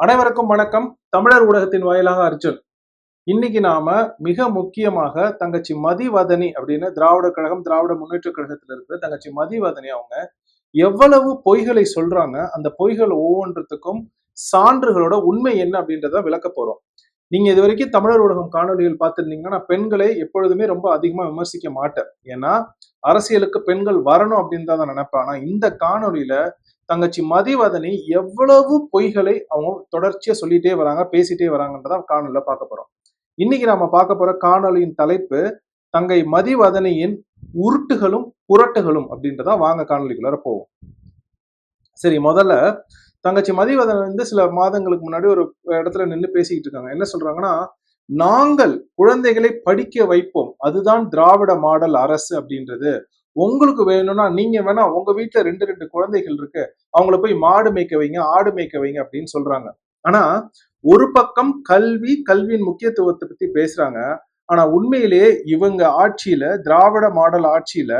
அனைவருக்கும் வணக்கம். தமிழர் ஊடகத்தின் வாயிலாக அர்ஜுன். இன்னைக்கு நாம மிக முக்கியமாக தங்கச்சி மதிவதனி அப்படின்னு திராவிட கழகம் திராவிட முன்னேற்ற கழகத்துல இருக்கிற தங்கச்சி மதிவதனி அவங்க எவ்வளவு பொய்களை சொல்றாங்க அந்த பொய்கள் ஒவ்வொன்றத்துக்கும் சான்றுகளோட உண்மை என்ன அப்படின்றத விளக்க போறோம். நீங்க இது வரைக்கும் தமிழர் ஊடகம் காணொலிகள் பார்த்திருந்தீங்கன்னா நான் பெண்களை எப்பொழுதுமே ரொம்ப அதிகமா விமர்சிக்க மாட்டேன். ஏன்னா அரசியலுக்கு பெண்கள் வரணும் அப்படின்னு தான் நான் நினைப்பேன். ஆனா இந்த காணொலியில தங்கச்சி மதிவதனி எவ்வளவு பொய்களை அவங்க தொடர்ச்சியா சொல்லிட்டே வராங்க பேசிட்டே வராங்கன்றதான் காணொலியில பார்க்க போறோம். இன்னைக்கு நாம பார்க்க போற காணொலியின் தலைப்பு தங்கை மதிவதனியின் உருட்டுகளும் புரட்டுகளும் அப்படின்றதான் வாங்க காணொலிக்குள்ளார போவோம். சரி முதல்ல தங்கச்சி மதிவதன் வந்து சில மாதங்களுக்கு முன்னாடி ஒரு இடத்துல நின்று பேசிக்கிட்டு இருக்காங்க. என்ன சொல்றாங்கன்னா நாங்கள் குழந்தைகளை படிக்க வைப்போம். அதுதான் திராவிட மாடல் அரசு அப்படின்றது. உங்களுக்கு வேணும்னா நீங்க வேணா உங்க வீட்டுல ரெண்டு ரெண்டு குழந்தைகள் இருக்கு. அவங்கள போய் மாடு மேய்க்க வைங்க ஆடு மேய்க்க வைங்க அப்படின்னு சொல்றாங்க. ஆனா ஒரு பக்கம் கல்வி கல்வியின் முக்கியத்துவத்தை பத்தி பேசுறாங்க. ஆனா உண்மையிலேயே இவங்க ஆட்சியில திராவிட மாடல் ஆட்சியில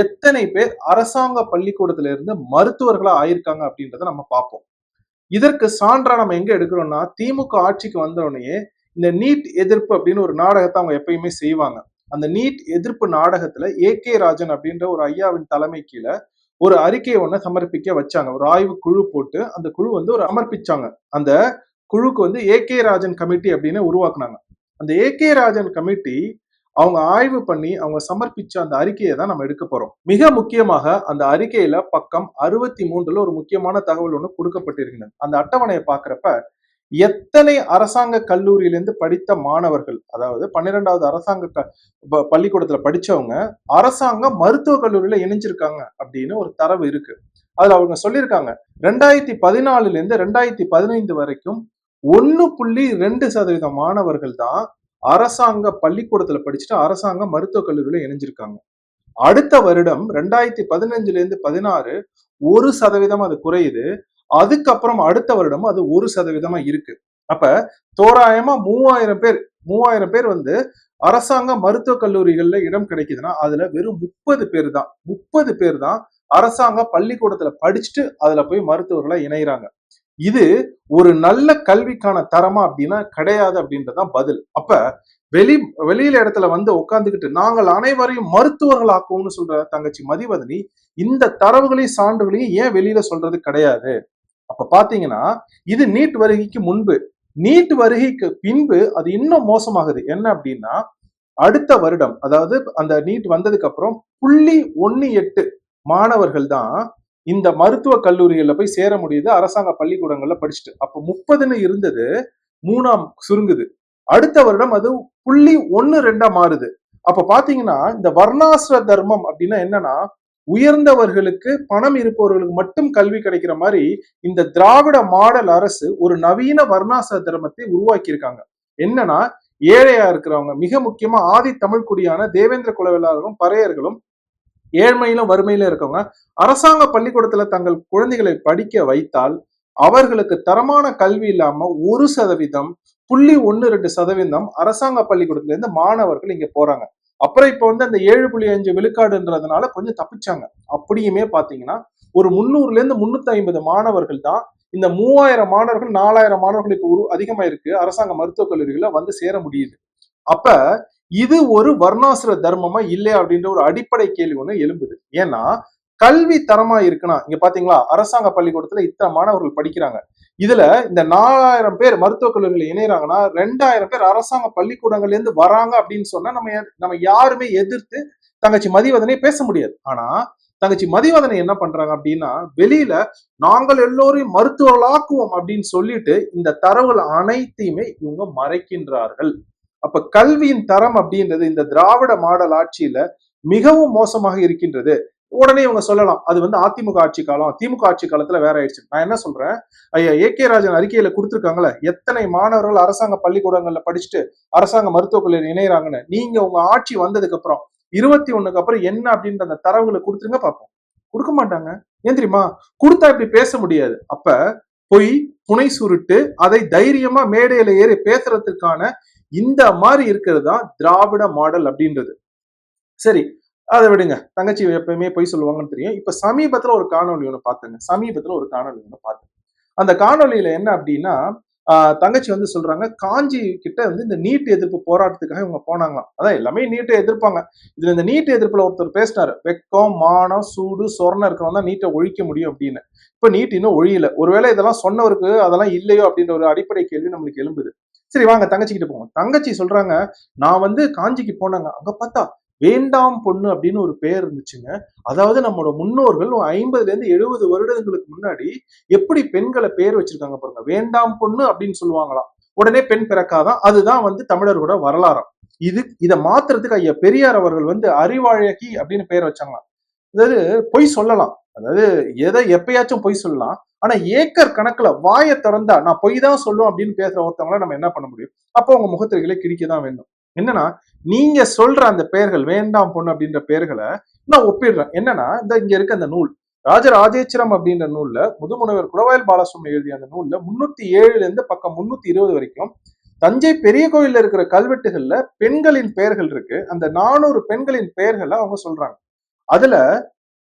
எத்தனை பேர் அரசாங்க பள்ளிக்கூடத்துல இருந்து மருத்துவர்களா ஆயிருக்காங்க அப்படின்றத நம்ம பார்ப்போம். இதற்கு சான்றா நம்ம எங்க எடுக்கிறோம்னா திமுக ஆட்சிக்கு வந்தோடனே இந்த நீட் எதிர்ப்பு அப்படின்னு ஒரு நாடகத்தை அவங்க எப்பயுமே செய்வாங்க. அந்த நீட் எதிர்ப்பு நாடகத்துல ஏ கே ராஜன் அப்படின்ற ஒரு ஐயாவின் தலைமை கீழே ஒரு அறிக்கையை ஒன்று சமர்ப்பிக்க வச்சாங்க. ஒரு ஆய்வு குழு போட்டு அந்த குழு வந்து ஒரு சமர்ப்பிச்சாங்க. அந்த குழுக்கு வந்து ஏ கே ராஜன் கமிட்டி அப்படின்னு உருவாக்குனாங்க. அந்த ஏ கே ராஜன் கமிட்டி அவங்க ஆய்வு பண்ணி அவங்க சமர்ப்பிச்ச அந்த அறிக்கையை தான் நம்ம எடுக்க போறோம். மிக முக்கியமாக அந்த அறிக்கையில பக்கம் அறுபத்தி மூன்றுல ஒரு முக்கியமான தகவல் ஒன்று கொடுக்கப்பட்டிருக்கிறது. அந்த அட்டவணையை பாக்குறப்ப எத்தனை அரசாங்க கல்லூரியிலிருந்து படித்த மாணவர்கள் அதாவது பன்னிரெண்டாவது அரசாங்க க- பள்ளிக்கூடத்துல படிச்சவங்க அரசாங்க மருத்துவக் கல்லூரியில இணைஞ்சிருக்காங்க அப்படின்னு ஒரு தரவு இருக்கு. அதுல அவங்க சொல்லியிருக்காங்க ரெண்டாயிரத்தி பதினாலுல இருந்து ரெண்டாயிரத்தி பதினைந்து வரைக்கும் ஒன்னு புள்ளி ரெண்டு சதவீதம் மாணவர்கள் தான் அரசாங்க பள்ளிக்கூடத்துல படிச்சுட்டு அரசாங்க மருத்துவக் கல்லூரியில இணைஞ்சிருக்காங்க. அடுத்த வருடம் ரெண்டாயிரத்தி பதினஞ்சுல இருந்து பதினாறு ஒரு சதவீதம் அது குறையுது. அதுக்கப்புறம் அடுத்த வருடம் அது ஒரு சதவீதமா இருக்கு. அப்ப தோராயமா மூவாயிரம் பேர் மூவாயிரம் பேர் வந்து அரசாங்க மருத்துவக் கல்லூரிகள்ல இடம் கிடைக்குதுன்னா அதுல வெறும் முப்பது பேர் தான். முப்பது பேர் தான் அரசாங்க பள்ளிக்கூடத்துல படிச்சுட்டு அதுல போய் மருத்துவர்களா இணைகிறாங்க இது ஒரு நல்ல கல்விக்கான தரமா அப்படின்னா கிடையாது அப்படின்றதான் பதில். அப்ப வெளி வெளியில இடத்துல வந்து உட்காந்துக்கிட்டு நாங்கள் அனைவரையும் மருத்துவர்கள் ஆக்குவோம்னு சொல்ற தங்கச்சி மதிவதனி இந்த தரவுகளையும் சான்றுகளையும் ஏன் வெளியில சொல்றது கிடையாது? அப்ப பாத்தீங்கன்னா இது நீட் வருகைக்கு முன்பு நீட் வருகைக்கு பின்பு அது இன்னும் மோசமாகுது. என்ன அப்படின்னா அடுத்த வருடம் அதாவது அந்த நீட் வந்ததுக்கு அப்புறம் புள்ளி ஒன்னு எட்டு மாணவர்கள் தான் இந்த மருத்துவ கல்லூரிகளில் போய் சேர முடியுது. அரசாங்க பள்ளிக்கூடங்கள்ல படிச்சுட்டு. அப்போ முப்பதுன்னு இருந்தது மூணாம் சுருங்குது. அடுத்த வருடம் அது புள்ளி ஒன்னு ரெண்டா மாறுது. அப்ப பாத்தீங்கன்னா இந்த வர்ணாசிர தர்மம் அப்படின்னா என்னன்னா உயர்ந்தவர்களுக்கு பணம் இருப்பவர்களுக்கு மட்டும் கல்வி கிடைக்கிற மாதிரி இந்த திராவிட மாடல் அரசு ஒரு நவீன வர்ணாசிர தர்மத்தை உருவாக்கி இருக்காங்க என்னன்னா ஏழையா இருக்கிறவங்க மிக முக்கியமா ஆதி தமிழ் குடியான தேவேந்திர குலவேளாளரும் பறையர்களும் ஏழ்மையிலும் வறுமையிலும் இருக்கவங்க அரசாங்க பள்ளிக்கூடத்துல தங்கள் குழந்தைகளை படிக்க வைத்தால் அவர்களுக்கு தரமான கல்வி இல்லாம ஒரு சதவீதம் புள்ளி ஒன்னு ரெண்டு சதவீதம் அரசாங்க பள்ளிக்கூடத்துல இருந்து மாணவர்கள் இங்க போறாங்க. அப்புறம் இப்ப வந்து அந்த ஏழு புள்ளி அஞ்சு விழுக்காடுன்றதுனால கொஞ்சம் தப்பிச்சாங்க. அப்படியுமே பாத்தீங்கன்னா ஒரு முந்நூறுல இருந்து முன்னூத்தி ஐம்பது மாணவர்கள் தான் இந்த மூவாயிரம் மாணவர்கள் நாலாயிரம் மாணவர்கள் உரு அதிகமா இருக்கு அரசாங்க மருத்துவக் கல்லூரிகள்ல வந்து சேர முடியுது. அப்ப இது ஒரு வர்ணாசிர தர்மமா இல்லையா அப்படின்ற ஒரு அடிப்படை கேள்வி ஒண்ணு எழும்புது. ஏன்னா கல்வி தரமா இருக்குன்னா இங்க பாத்தீங்களா அரசாங்க பள்ளிக்கூடத்துல இத்தனை மாணவர்கள் படிக்கிறாங்க. இதுல இந்த நாலாயிரம் பேர் மருத்துவக் கல்லூரிகள் இணையறாங்கன்னா ரெண்டாயிரம் பேர் அரசாங்க பள்ளிக்கூடங்கள்ல இருந்து வராங்க அப்படின்னு சொன்னா நம்ம நம்ம யாருமே எதிர்த்து தங்கச்சி மதிவதனை பேச முடியாது. ஆனா தங்கச்சி மதிவதனை என்ன பண்றாங்க அப்படின்னா வெளியில நாங்கள் எல்லோரையும் மருத்துவர்களாக்குவோம் அப்படின்னு சொல்லிட்டு இந்த தரவுகள் அனைத்தையுமே இவங்க மறைக்கின்றார்கள். அப்ப கல்வியின் தரம் அப்படின்றது இந்த திராவிட மாடல் ஆட்சியில மிகவும் மோசமாக இருக்கின்றது. உடனே இவங்க சொல்லலாம் அது வந்து அதிமுக ஆட்சி காலம். திமுக ஆட்சி காலத்துல வேற ஆயிடுச்சு. நான் என்ன சொல்றேன்? ஐயா ஏ. கே. ராஜன் அறிக்கையில கொடுத்துருக்காங்களே எத்தனை மாணவர்கள் அரசாங்க பள்ளிக்கூடங்கள்ல படிச்சுட்டு அரசாங்க மருத்துவக் கல்லூரி இணையறாங்கன்னு. நீங்க உங்க ஆட்சி வந்ததுக்கு அப்புறம் இருபத்தி ஒண்ணுக்கு அப்புறம் என்ன அப்படின்ற அந்த தரவுகளை கொடுத்துருங்க பார்ப்போம் கொடுக்க மாட்டாங்க. ஏன் தெரியுமா? கொடுத்தா இப்படி பேச முடியாது. அப்ப பொய் புனை சுருட்டு அதை தைரியமா மேடையில ஏறி பேசுறதுக்கான இந்த மாதிரி இருக்கிறது தான் திராவிட மாடல் அப்படின்றது. சரி அதை விடுங்க. தங்கச்சி எப்பயுமே பொய் சொல்லுவாங்கன்னு தெரியும். இப்ப சமீபத்துல ஒரு காணொலி ஒண்ணு பார்த்தேங்க. சமீபத்துல ஒரு காணொலி ஒண்ணு பார்த்தேன் அந்த காணொளியில என்ன அப்படின்னா தங்கச்சி வந்து சொல்றாங்க காஞ்சி கிட்ட வந்து இந்த நீட் எதிர்ப்பு போராட்டத்துக்காக இவங்க போனாங்களாம். அதான் எல்லாமே நீட்டை எதிர்ப்பாங்க. இதுல இந்த நீட் எதிர்ப்புல ஒருத்தர் பேசினாரு வெக்கம் மானம் சூடு சொரணம் இருக்கிறவங்க தான் நீட்டை ஒழிக்க முடியும் அப்படின்னு. இப்ப நீட் இன்னும் ஒழியல. ஒருவேளை இதெல்லாம் சொன்னவருக்கு அதெல்லாம் இல்லையோ அப்படின்ற ஒரு அடிப்படை கேள்வி நம்மளுக்கு எழும்புது. சரி வாங்க தங்கச்சிக்கிட்ட போவோம். தங்கச்சி சொல்றாங்க நான் வந்து காஞ்சிக்கு போனாங்க. அங்க பார்த்தா வேண்டாம் பொண்ணு அப்படின்னு ஒரு பேர் இருந்துச்சுங்க. அதாவது நம்மளோட முன்னோர்கள் ஐம்பதுல இருந்து எழுபது வருடங்களுக்கு முன்னாடி எப்படி பெண்களை பேர் வச்சிருக்காங்க பாருங்க. வேண்டாம் பொண்ணு அப்படின்னு சொல்லுவாங்களாம். உடனே பெண் பிறக்காதான் அதுதான் வந்து தமிழரோட வரலாறாம் இது இதை மாத்துறதுக்கு ஐயா பெரியார் அவர்கள் வந்து அறிவாழகி அப்படின்னு பேர் வச்சாங்களாம். அதாவது பொய் சொல்லலாம். அதாவது எதை எப்பயாச்சும் பொய் சொல்லலாம். ஆனா ஏக்கர் கணக்குல வாயை திறந்தா நான் பொய் தான் சொல்லுவேன் அப்படின்னு பேசுற ஒருத்தவங்கள நம்ம என்ன பண்ண முடியும்? அப்போ உங்க முகத்திரைகளை கிழிக்க தான் வேண்டும் என்னன்னா நீங்க சொல்ற அந்த பெயர்கள் வேண்டாம் பொண்ணு அப்படின்ற பெயர்களை நான் ஒப்பிடுறேன். என்னன்னா இந்த இங்க இருக்க அந்த நூல் ராஜராஜேச்சரம் அப்படின்ற நூல்ல முதுமுனைவர் குடவாயல் பாலசுவாமி எழுதிய அந்த நூல்ல முன்னூத்தி ஏழுல இருந்து பக்கம் முன்னூத்தி இருபது வரைக்கும் தஞ்சை பெரிய கோயில்ல இருக்கிற கல்வெட்டுகள்ல பெண்களின் பெயர்கள் இருக்கு. அந்த நானூறு பெண்களின் பெயர்களை அவங்க சொல்றாங்க. அதுல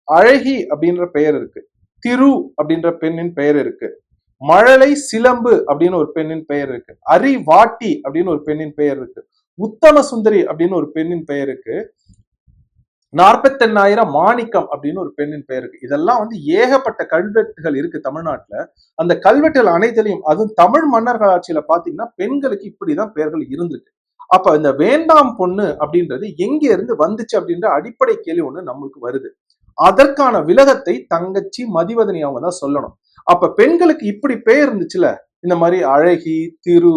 அழகி அப்படின்ற பெயர் இருக்கு. திரு அப்படின்ற பெண்ணின் பெயர் இருக்கு. மழலை சிலம்பு அப்படின்னு ஒரு பெண்ணின் பெயர் இருக்கு. அரி வாட்டி அப்படின்னு ஒரு பெண்ணின் பெயர் இருக்கு. உத்தம சுந்தரி அப்படின்னு ஒரு பெண்ணின் பெயர் இருக்கு. நாற்பத்தெண்ணாயிரம் மாணிக்கம் அப்படின்னு ஒரு பெண்ணின் பெயர் இருக்கு. இதெல்லாம் வந்து ஏகப்பட்ட கல்வெட்டுகள் இருக்கு தமிழ்நாட்டுல. அந்த கல்வெட்டுகள் அனைத்திலையும் அதுவும் தமிழ் மன்னர்கள் ஆட்சியில பாத்தீங்கன்னா பெண்களுக்கு இப்படிதான் பெயர்கள் இருந்திருக்கு. அப்ப இந்த வேண்டாம் பொண்ணு அப்படின்றது எங்க இருந்து வந்துச்சு அப்படின்ற அடிப்படை கேள்வி ஒண்ணு நம்மளுக்கு வருது. அதற்கான விலகத்தை தங்கச்சி மதிவதனி அவங்க தான் சொல்லணும். அப்ப பெண்களுக்கு இப்படி பெயர் இருந்துச்சுல இந்த மாதிரி அழகி திரு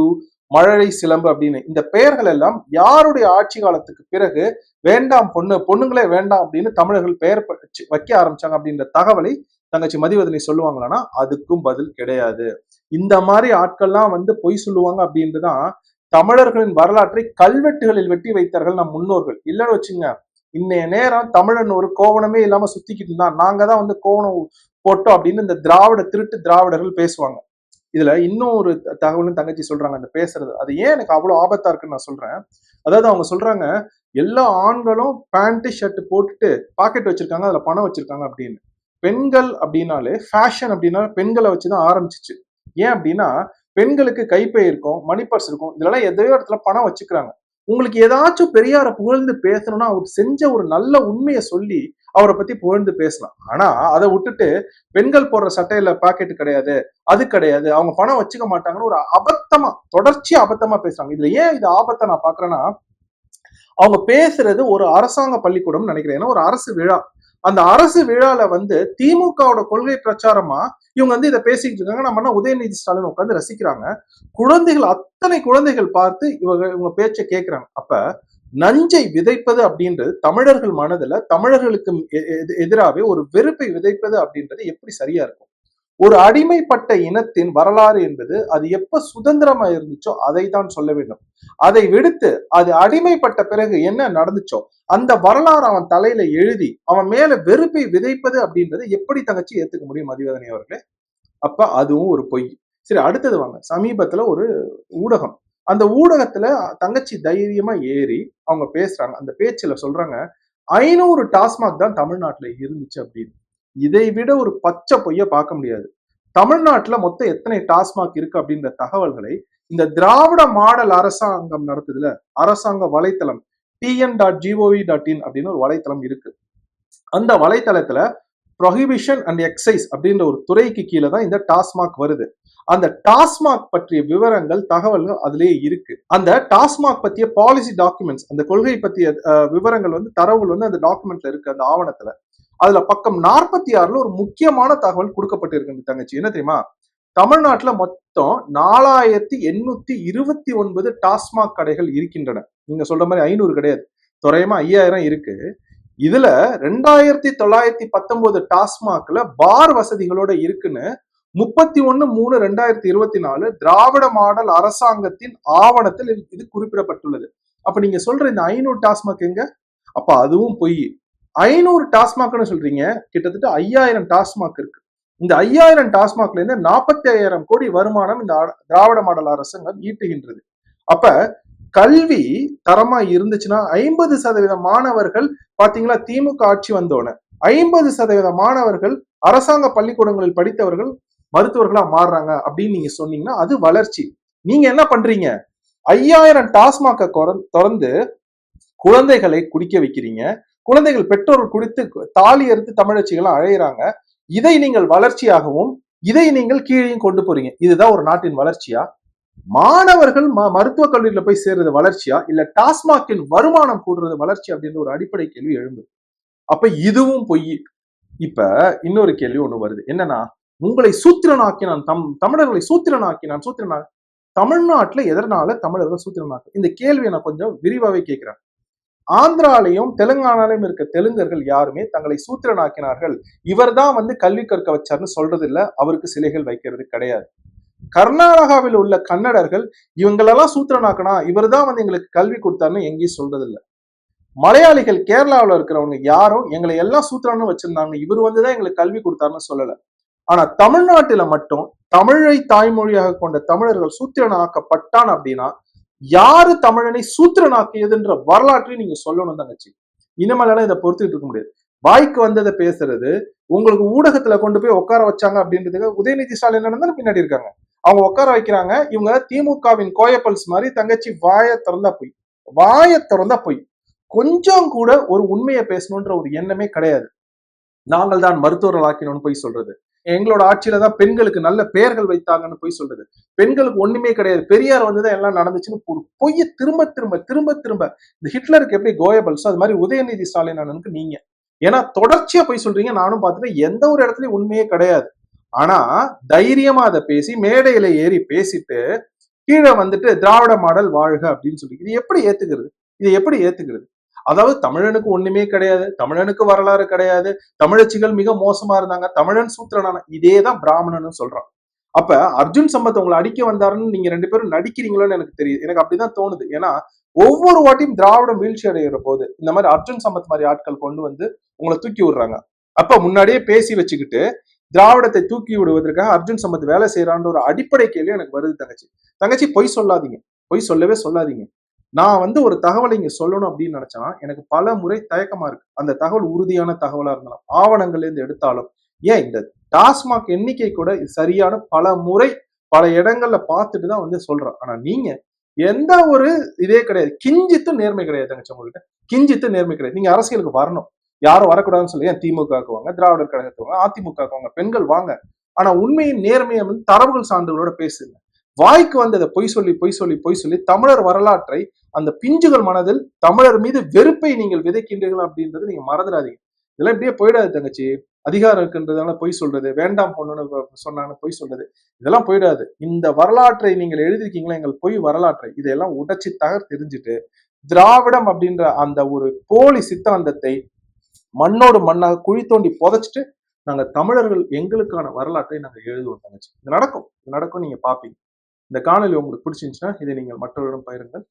மழலை சிலம்பு அப்படின்னு இந்த பெயர்கள் எல்லாம் யாருடைய ஆட்சி காலத்துக்கு பிறகு வேண்டாம் பொண்ணு பொண்ணுங்களே வேண்டாம் அப்படின்னு தமிழர்கள் பெயர் வைக்க ஆரம்பிச்சாங்க அப்படின்ற தகவலை தங்கச்சி மதிவதனி சொல்லுவாங்களான்னா அதுக்கும் பதில் கிடையாது. இந்த மாதிரி ஆட்கள்லாம் வந்து பொய் சொல்லுவாங்க அப்படின்றதான் தமிழர்களின் வரலாற்றை கல்வெட்டுகளில் வெட்டி வைத்தார்கள் நம் முன்னோர்கள். இல்லைன்னு வச்சுங்க இன்னைய நேரம் தமிழன் ஒரு கோவணமே இல்லாம சுத்திக்கிட்டு இருந்தான். நாங்க தான் வந்து கோவணம் போட்டோம் அப்படின்னு இந்த திராவிட திருட்டு திராவிடர்கள் பேசுவாங்க. இதுல இன்னும் ஒரு தகவலும் தங்கச்சி சொல்றாங்க அந்த பேசுறது. அது ஏன் எனக்கு அவ்வளவு ஆபத்தா இருக்குன்னு நான் சொல்றேன். அதாவது அவங்க சொல்றாங்க எல்லா ஆண்களும் பேண்ட் ஷர்ட் போட்டுட்டு பாக்கெட் வச்சிருக்காங்க அதுல பணம் வச்சிருக்காங்க அப்படின்னு. பெண்கள் அப்படின்னாலே ஃபேஷன் அப்படின்னா பெண்களை வச்சுதான் ஆரம்பிச்சிச்சு. ஏன் அப்படின்னா பெண்களுக்கு கைப்பை இருக்கும் மணி பர்ஸ் இருக்கும். இதெல்லாம் எதையோ இடத்துல பணம் வச்சுக்கிறாங்க. உங்களுக்கு ஏதாச்சும் பெரியாரை புகழ்ந்து பேசணும்னா அவர் செஞ்ச ஒரு நல்ல உண்மையை சொல்லி அவரை பத்தி புகழ்ந்து பேசலாம். ஆனா அதை விட்டுட்டு பெண்கள் போடுற சட்டையில பாக்கெட் கிடையாது அது கிடையாது அவங்க பணம் வச்சுக்க மாட்டாங்கன்னு ஒரு அபத்தமா தொடர்ச்சியா அபத்தமா பேசுறாங்க. இதுல ஏன் இது ஆபத்தை நான் பாக்குறேன்னா அவங்க பேசுறது ஒரு அரசாங்க பள்ளிக்கூடம் நினைக்கிறேன். ஏன்னா ஒரு அரசு விழா. அந்த அரசு விழால வந்து திமுகவோட கொள்கை பிரச்சாரமா இவங்க வந்து இதை பேசிக்கிட்டு இருக்காங்க. நம்ம என்ன உதயநிதி ஸ்டாலின் உட்காந்து ரசிக்கிறாங்க. குழந்தைகள் அத்தனை குழந்தைகள் பார்த்து இவங்க இவங்க பேச்சை கேட்கிறாங்க அப்ப நஞ்சை விதைப்பது அப்படின்றது தமிழர்கள் மனதுல தமிழர்களுக்கு எதிராகவே ஒரு வெறுப்பை விதைப்பது அப்படின்றது எப்படி சரியா இருக்கும்? ஒரு அடிமைப்பட்ட இனத்தின் வரலாறு என்பது அது எப்ப சுதந்திரமா இருந்துச்சோ அதை தான் சொல்ல வேண்டும். அதை விடுத்து அது அடிமைப்பட்ட பிறகு என்ன நடந்துச்சோ அந்த வரலாறு அவன் தலையில எழுதி அவன் மேல வெறுப்பை விதைப்பது அப்படின்றது எப்படி தங்கச்சி ஏத்துக்க முடியும் மதிவதனை அவர்களே? அப்ப அதுவும் ஒரு பொய். சரி அடுத்தது வாங்க. சமீபத்துல ஒரு ஊடகம். அந்த ஊடகத்துல தங்கச்சி தைரியமா ஏறி அவங்க பேசுறாங்க. அந்த பேச்சுல சொல்றாங்க ஐநூறு டாஸ்மாக் தான் தமிழ்நாட்டுல இருந்துச்சு அப்படின்னு. இதை விட ஒரு பச்சை பொய்ய பார்க்க முடியாது. தமிழ்நாட்டுல மொத்தம் எத்தனை டாஸ்மாக் இருக்கு அப்படின்ற தகவல்களை இந்த திராவிட மாடல் அரசாங்கம் நடத்துதுல அரசாங்க வலைத்தளம் TN dot GOV dot in அப்படின்னு ஒரு வலைத்தளம் இருக்கு. அந்த வலைத்தளத்துல ப்ரொஹிபிஷன் அண்ட் எக்ஸைஸ் அப்படின்ற ஒரு துறைக்கு கீழே தான் இந்த டாஸ்மாக் வருது. அந்த டாஸ்மாக் பற்றிய விவரங்கள் தகவல்கள் அதுலேயே இருக்கு. அந்த டாஸ்மாக் பற்றிய பாலிசி டாக்குமெண்ட்ஸ் அந்த கொள்கை பற்றிய விவரங்கள் வந்து தரவுகள் வந்து அந்த டாக்குமெண்ட்ல இருக்கு அந்த ஆவணத்துல. அதுல பக்கம் நாற்பத்தி ஆறுல ஒரு முக்கியமான தகவல் கொடுக்கப்பட்டிருக்கு தங்கச்சி. என்ன தெரியுமா? தமிழ்நாட்டுல மொத்தம் நாலாயிரத்தி எண்ணூத்தி இருபத்தி ஒன்பது டாஸ்மாக் கடைகள் இருக்கின்றன. நீங்க சொல்ற மாதிரி ஐநூறு கிடையாது. துறையமா ஐயாயிரம் இருக்கு. இதுல ரெண்டாயிரத்தி தொள்ளாயிரத்தி பத்தொன்பது டாஸ்மாக்ல பார் வசதிகளோட இருக்குன்னு முப்பத்தி ஒன்னு மூணு ரெண்டாயிரத்தி இருபத்தி நாலு திராவிட மாடல் அரசாங்கத்தின் ஆவணத்தில் இது குறிப்பிடப்பட்டுள்ளது. அப்ப நீங்க சொல்ற இந்த ஐநூறு டாஸ்மாக் எங்க? அப்ப அதுவும் பொய். ஐநூறு டாஸ்மாக்னு சொல்றீங்க கிட்டத்தட்ட ஐயாயிரம் டாஸ்மாக் இருக்கு. இந்த ஐயாயிரம் டாஸ்மாக்ல இருந்து நாற்பத்தி ஐயாயிரம் கோடி வருமானம் இந்த திராவிட மாடல் அரசாங்கம் ஈட்டுகின்றது. அப்ப கல்வி தரமா இருந்துச்சுன்னா ஐம்பது சதவீத மாணவர்கள் பாத்தீங்களா திமுக ஆட்சி வந்தோடனே ஐம்பது சதவீத மாணவர்கள் அரசாங்க பள்ளிக்கூடங்களில் படித்தவர்கள் மருத்துவர்களா மாறுறாங்க அப்படின்னு நீங்க சொன்னீங்கன்னா அது வளர்ச்சி. நீங்க என்ன பண்றீங்க? ஐயாயிரம் டாஸ்மாக திறந்து குழந்தைகளை குடிக்க வைக்கிறீங்க. குழந்தைகள் பெற்றோர் குடித்து தாலி எடுத்து தமிழச்சிகளாம் அழையிறாங்க. இதை நீங்கள் வளர்ச்சியாகவும் இதை நீங்கள் கீழே கொண்டு போறீங்க. இதுதான் ஒரு நாட்டின் வளர்ச்சியா? மாணவர்கள் மருத்துவக் கல்லூரியில போய் சேர்றது வளர்ச்சியா? இல்ல டாஸ்மாகின் வருமானம் கூடுறது வளர்ச்சி அப்படின்ற ஒரு அடிப்படை கேள்வி எழும்புது. அப்ப இதுவும் பொய். இப்ப இன்னொரு கேள்வி ஒண்ணு வருது. என்னன்னா உங்களை சூத்திரனாக்கினான் தம் தமிழர்களை சூத்திரனாக்கினான் சூத்திரனா தமிழ்நாட்டுல எதனால தமிழர்கள் சூத்திரனாக்கு இந்த கேள்வியை நான் கொஞ்சம் விரிவாவே கேட்கிறேன் ஆந்திராலையும் தெலுங்கானாலையும் இருக்க தெலுங்கர்கள் யாருமே தங்களை சூத்திரனாக்கினார்கள். இவர்தான் வந்து கல்வி கற்க வச்சார்னு சொல்றது இல்ல அவருக்கு சிலைகள் வைக்கிறது கிடையாது. கர்நாடகாவில் உள்ள கன்னடர்கள் இவங்களெல்லாம் சூத்திரனாக்கனா இவர் தான் வந்து எங்களுக்கு கல்வி கொடுத்தாருன்னு எங்கேயும் சொல்றது இல்ல மலையாளிகள் கேரளாவில் இருக்கிறவங்க யாரும் எங்களை எல்லாம் சூத்திரன்னு வச்சிருந்தாங்க. இவர் வந்துதான் எங்களுக்கு கல்வி கொடுத்தாருன்னு சொல்லல. ஆனா தமிழ்நாட்டில மட்டும் தமிழை தாய்மொழியாக கொண்ட தமிழர்கள் சூத்திரனாக்கப்பட்டான் அப்படின்னா யாரு தமிழனை சூத்திரனாக்கியதுன்ற வரலாற்றையும் நீங்க சொல்லணும் தங்கச்சி இனிமேலாம் இதை பொறுத்துட்டு இருக்க முடியாது. வாய்க்கு வந்ததை பேசுறது உங்களுக்கு ஊடகத்துல கொண்டு போய் உட்கார வச்சாங்க அப்படின்றதுக்கு உதயநிதி ஸ்டாலின் நடந்தாலும் பின்னாடி இருக்காங்க. அவங்க உட்கார வைக்கிறாங்க. இவங்க திமுகவின் கோயப்பல்ஸ் மாதிரி தங்கச்சி வாய திறந்தா போய். வாய திறந்தா போய். கொஞ்சம் கூட ஒரு உண்மையை பேசணுன்ற ஒரு எண்ணமே கிடையாது. நாங்கள் தான் மருத்துவர்கள் ஆக்கினோம்னு போய் சொல்றது. எங்களோட ஆட்சியில தான் பெண்களுக்கு நல்ல பெயர்கள் வைத்தாங்கன்னு போய் சொல்றது. பெண்களுக்கு ஒண்ணுமே கிடையாது. பெரியார் வந்துதான் எல்லாம் நடந்துச்சுன்னு ஒரு பொய்ய திரும்ப திரும்ப திரும்ப திரும்ப இந்த ஹிட்லருக்கு எப்படி கோயபல்ஸோ அது மாதிரி உதயநிதி ஸ்டாலின் அண்ணனுக்கு நீங்க. ஏன்னா தொடர்ச்சியா போய் சொல்றீங்க. நானும் பார்த்துட்டு எந்த ஒரு இடத்துலயும் உண்மையே கிடையாது. ஆனா தைரியமா அதை பேசி மேடையில ஏறி பேசிட்டு கீழே வந்துட்டு திராவிட மாடல் வாழ்க அப்படின்னு சொல்லி இது எப்படி ஏத்துக்கிறது? இது எப்படி ஏத்துக்கிறது? அதாவது தமிழனுக்கு ஒண்ணுமே கிடையாது தமிழனுக்கு வரலாறு கிடையாது தமிழச்சிகள் மிக மோசமா இருந்தாங்க தமிழன் சூத்திரனான இதே தான் பிராமணன் சொல்றான். அப்ப அர்ஜுன் சம்பத் உங்களை அடிக்க வந்தாருன்னு நீங்க ரெண்டு பேரும் நடிக்கிறீங்களோன்னு எனக்கு தெரியுது. எனக்கு அப்படிதான் தோணுது. ஏன்னா ஒவ்வொரு வாட்டியும் திராவிடம் வீழ்ச்சி அடைகிற போது இந்த மாதிரி அர்ஜுன் சம்பத் மாதிரி ஆட்கள் கொண்டு வந்து உங்களை தூக்கி விடுறாங்க. அப்ப முன்னாடியே பேசி வச்சுக்கிட்டு திராவிடத்தை தூக்கி விடுவதற்காக அர்ஜுன் சம்பத் வேலை செய்யறான்ற ஒரு அடிப்படை கேள்வி எனக்கு வருது தங்கச்சி. தங்கச்சி பொய் சொல்லாதீங்க. பொய் சொல்லவே சொல்லாதீங்க. நான் வந்து ஒரு தகவலை இங்க சொல்லணும் அப்படின்னு நினைச்சா எனக்கு பல முறை தயக்கமா இருக்கு. அந்த தகவல் உறுதியான தகவலா இருந்தாலும் ஆவணங்கள்ல இருந்து எடுத்தாலும் ஏன் இந்த டாஸ்மாக் எண்ணிக்கை கூட சரியான பல முறை பல இடங்கள்ல பார்த்துட்டு தான் வந்து சொல்றேன். ஆனா நீங்க எந்த ஒரு இதே கிடையாது. கிஞ்சித்து நேர்மை கிடையாது தங்கச்சி உங்கள்கிட்ட கிஞ்சித்து நேர்மை கிடையாது. நீங்க அரசியலுக்கு வரணும். யாரும் வரக்கூடாதுன்னு சொல்லி ஏன் திமுக வாங்க திராவிடர் கழகத்துவாங்க அதிமுக பெண்கள் வாங்க. ஆனா உண்மையின் நேர்மையை வந்து தரவுகள் சான்றுகளோட பேசுங்க. வாய்க்கு வந்ததை பொய் சொல்லி பொய் சொல்லி பொய் சொல்லி தமிழர் வரலாற்றை அந்த பிஞ்சுகள் மனதில் தமிழர் மீது வெறுப்பை நீங்கள் விதைக்கின்றீர்கள் அப்படின்றது நீங்க மறந்துடாதீங்க. இதெல்லாம் இப்படியே போயிடாது தங்கச்சி. அதிகாரம் இருக்குன்றதால பொய் சொல்றது வேண்டாம் பொண்ணுன்னு சொன்னான்னு பொய் சொல்றது இதெல்லாம் போயிடாது. இந்த வரலாற்றை நீங்கள் எழுதிருக்கீங்களா எங்கள் பொய் வரலாற்றை. இதையெல்லாம் உடைச்சி தகர் தெரிஞ்சுட்டு திராவிடம் அப்படின்ற அந்த ஒரு போலி சித்தாந்தத்தை மண்ணோடு மண்ணாக குழி தோண்டி புதைச்சிட்டு நாங்க தமிழர்கள் எங்களுக்கான வரலாற்றை நாங்க எழுதுவோம் தங்கச்சி. இது நடக்கும். இது நடக்கும் நீங்க பாப்பீங்க இந்த காணொலி உங்களுக்கு பிடிச்சிருந்துச்சுன்னா இதை நீங்கள் மற்றவரிடம் பகிருங்கள்.